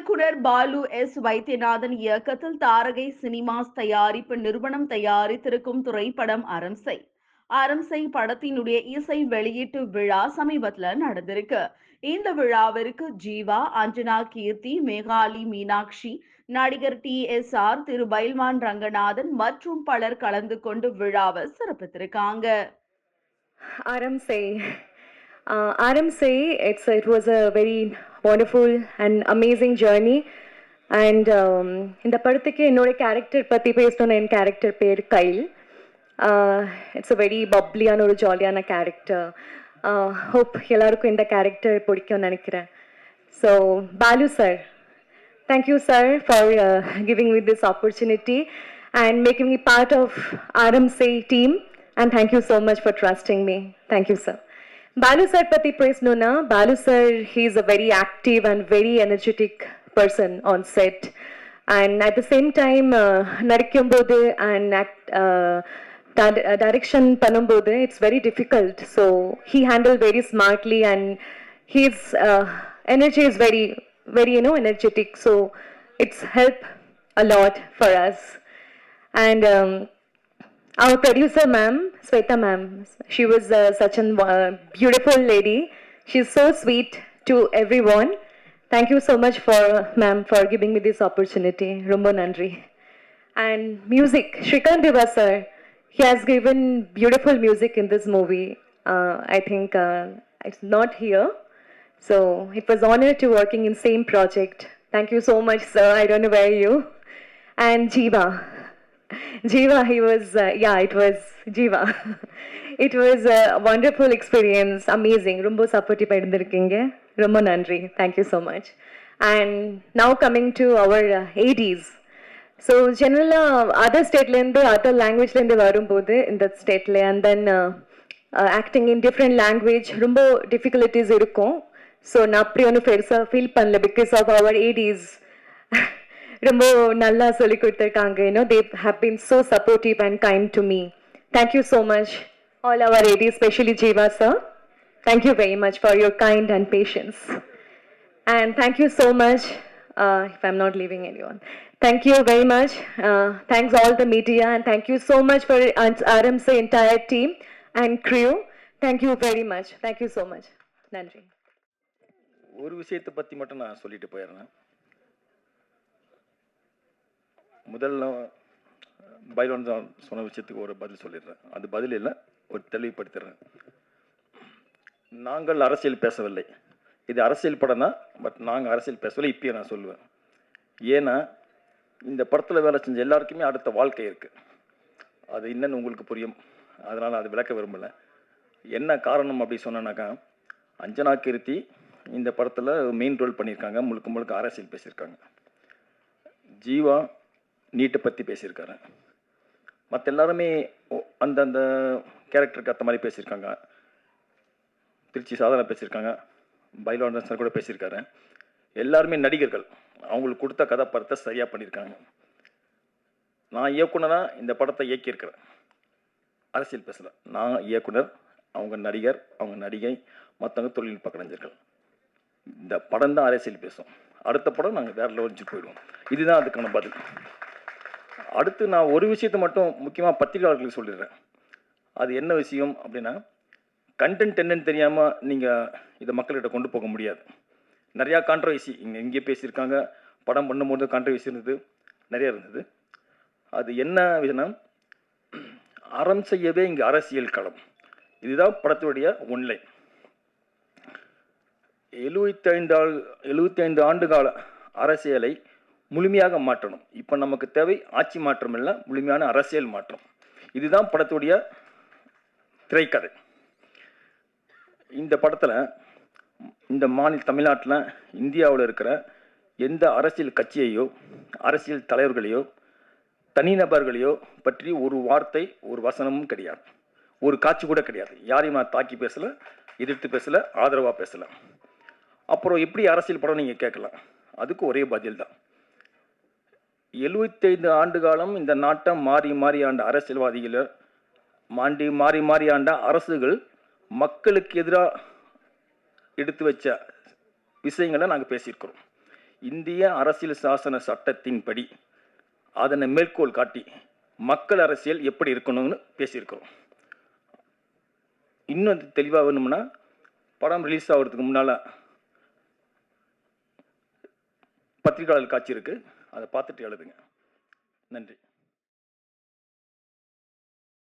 இயக்குனர் பாலு எஸ் வைத்தியநாதன் இயக்கத்தில் தாரகை சினிமாஸ் தயாரிப்பு நிறுவனம் தயாரித்திருக்கும் திரைப்படம் அரம்சை அரம்சை படத்தினுடைய இசை வெளியீட்டு விழா சமீபத்துல நடந்திருக்கு. இந்த விழாவிற்கு ஜீவா அஞ்சனா கீர்த்தி மேகாலி மீனாட்சி நடிகர் T S R Thiru Bayilvan Ranganathan மற்றும் பலர் கலந்து கொண்டு விழாவை சிறப்பித்திருக்காங்க. அரம்சை Uh, RMC, it's, it was a very wonderful and amazing journey. And இந்த படத்துக்கு என்னோட கேரக்டர் பற்றி பேசணும்னு என் கேரக்டர் பேர் கைல் இட்ஸ் அ வெரி பப்ளியான ஒரு ஜாலியான கேரக்டர் ஹோப் எல்லாருக்கும் இந்த கேரக்டர் பிடிக்கும்னு நினைக்கிறேன் so Balu sir thank you sir for giving with this opportunity and making me part of RMC team and thank you so much for trusting me thank you sir Balu sir pati praise na. Balu sir, he's a very active and very energetic person on set. And at the same time, uh, Narikyombode and that uh, uh, direction Panombode, it's very difficult. So he handled very smartly and his uh, energy is very, very, you know, energetic. So it's helped a lot for us. And um, our producer ma'am Sweta ma'am she was uh, such a uh, beautiful lady she's so sweet to everyone thank you so much for ma'am for giving me this opportunity rumbo nandri and music Shrikant Deva sir he has given beautiful music in this movie uh, I think uh, it's not here so it was honor to working in same project. Thank you so much, sir. I don't know where you. And Jiva. Jiva, he was, uh, yeah, it was Jiva. it was a wonderful experience. Amazing. ரொம்ப supportive இருந்திருக்கீங்க ரொம்ப நன்றி thank you so much and now coming to our ADs so ஜென்ரலாக other ஸ்டேட்லேருந்து other லாங்குவேஜ்லேருந்து வரும்போது இந்த ஸ்டேட்டில் and then acting in different language ரொம்ப டிஃபிகல்ட்டிஸ் இருக்கும் ஸோ நான் அப்படி ஒன்றும் பெருசாக ஃபீல் பண்ணல பிகாஸ் ஆஃப் அவர் ஏடிஸ் ரொம்ப நல்லா சொல்லி கொடுத்துருக்காங்க you know they have been so supportive and kind to me thank you so much all our ADs specially Jeeva sir thank you very much for your kind and patience And thank you so much, uh, if I'm not leaving anyone. Thank you very much. Uh, thanks all the media and thank you so much for RMC entire team and crew. Thank you very much. Thank you so much. Nandri. ஒரு விஷயத்தை பற்றி மட்டும் நான் சொல்லிட்டு போயிடுறேன் முதல்ல பைலோன் தான் சொன்ன விஷயத்துக்கு ஒரு பதில் சொல்லிடுறேன். அது பதில் இல்லை ஒரு தெளிவுபடுத்திடுறேன். நாங்கள் அரசியல் பேசவில்லை. இது அரசியல் படம் தான் பட் நாங்கள் அரசியல் பேசவில்லை இப்பயே நான் சொல்லுவேன். ஏன்னா இந்த படத்தில் வேலை செஞ்ச எல்லாருக்குமே அடுத்த வாழ்க்கை இருக்குது அது என்னன்னு உங்களுக்கு புரியும். அதனால் அது விளக்க விரும்பலை. என்ன காரணம் அப்படி சொன்னனாக்கா அஞ்சனா கீர்த்தி இந்த படத்தில் மெயின் ரோல் பண்ணியிருக்காங்க. முழுக்க முழுக்க அரசியல் பேசியிருக்காங்க. ஜீவா நீட்டை பற்றி பேசியிருக்காரு. மற்ற எல்லாருமே அந்தந்த கேரக்டருக்கு ஏற்ற மாதிரி பேசியிருக்காங்க. திருச்சி சாதனை பேசியிருக்காங்க. பைலோன் சார் கூட பேசியிருக்காரு. எல்லாருமே நடிகர்கள். அவங்களுக்கு கொடுத்த கதாபாத்திரத்தை சரியாக பண்ணியிருக்காங்க. நான் இயக்குனராக இந்த படத்தை இயக்கியிருக்கிறேன். அரசியல் பேசுகிறேன் நான் இயக்குனர் அவங்க நடிகர் அவங்க நடிகை மற்றவங்க தொழில்நுட்ப கலைஞர்கள். இந்த படம் தான் அரசியல் பேசும். அடுத்த படம் நாங்கள் வேற லெவலுக்கு போயிடுவோம். இதுதான் அதுக்கான பதில். அடுத்து நான் ஒரு விஷயத்தை மட்டும் முக்கியமாக பத்திரிகையாளர்களுக்கு சொல்லிடுறேன். அது என்ன விஷயம் அப்படின்னா கண்டென்ட் என்னன்னு தெரியாமல் நீங்கள் இதை மக்கள்கிட்ட கொண்டு போக முடியாது. நிறையா கான்ட்ரவர்சி இங்கே இங்கே பேசியிருக்காங்க. படம் பண்ணும்போது கான்ட்ரவர்சி இருந்தது. நிறைய இருந்தது. அது என்ன விஷயம்னா அறம் செய்யவே இங்கே அரசியல் களம். இதுதான் படத்துடைய ஒன்லை எழுபத்தைந்து ஆள் எழுபத்தைந்து ஆண்டு கால அரசியலை முழுமையாக மாற்றணும். இப்போ நமக்கு தேவை ஆட்சி மாற்றம் இல்லை முழுமையான அரசியல் மாற்றம். இதுதான் படத்துடைய திரைக்கதை. இந்த படத்தில் இந்த மாநில தமிழ்நாட்டில் இந்தியாவில் இருக்கிற எந்த அரசியல் கட்சியையோ அரசியல் தலைவர்களையோ தனிநபர்களையோ பற்றி ஒரு வார்த்தை ஒரு வசனமும் கிடையாது. ஒரு காட்சி கூட கிடையாது. யாரையும் நான் தாக்கி பேசலை எதிர்த்து பேசலை ஆதரவாக பேசலை. அப்புறம் எப்படி அரசியல் படம் நீங்கள் கேட்கலாம்? அதுக்கு ஒரே பதில் தான். எழுபத்தைந்து ஆண்டு காலம் இந்த நாட்டை மாறி மாறி ஆண்ட அரசியல்வாதிகள் மாண்டி மாறி மாறி ஆண்ட அரசுகள் மக்களுக்கு எதிராக எடுத்து வச்ச விஷயங்களை நாங்கள் பேசியிருக்கிறோம். இந்திய அரசியல் சாசன சட்டத்தின்படி அதனை மேற்கோள் காட்டி மக்கள் அரசியல் எப்படி இருக்கணும்னு பேசியிருக்கிறோம். இன்னும் தெளிவாக வேணும்னா படம் ரிலீஸ் ஆகிறதுக்கு முன்னால் பத்திரிகையாளர் காட்சி இருக்குது அதை பார்த்துட்டு எழுதுங்க. நன்றி.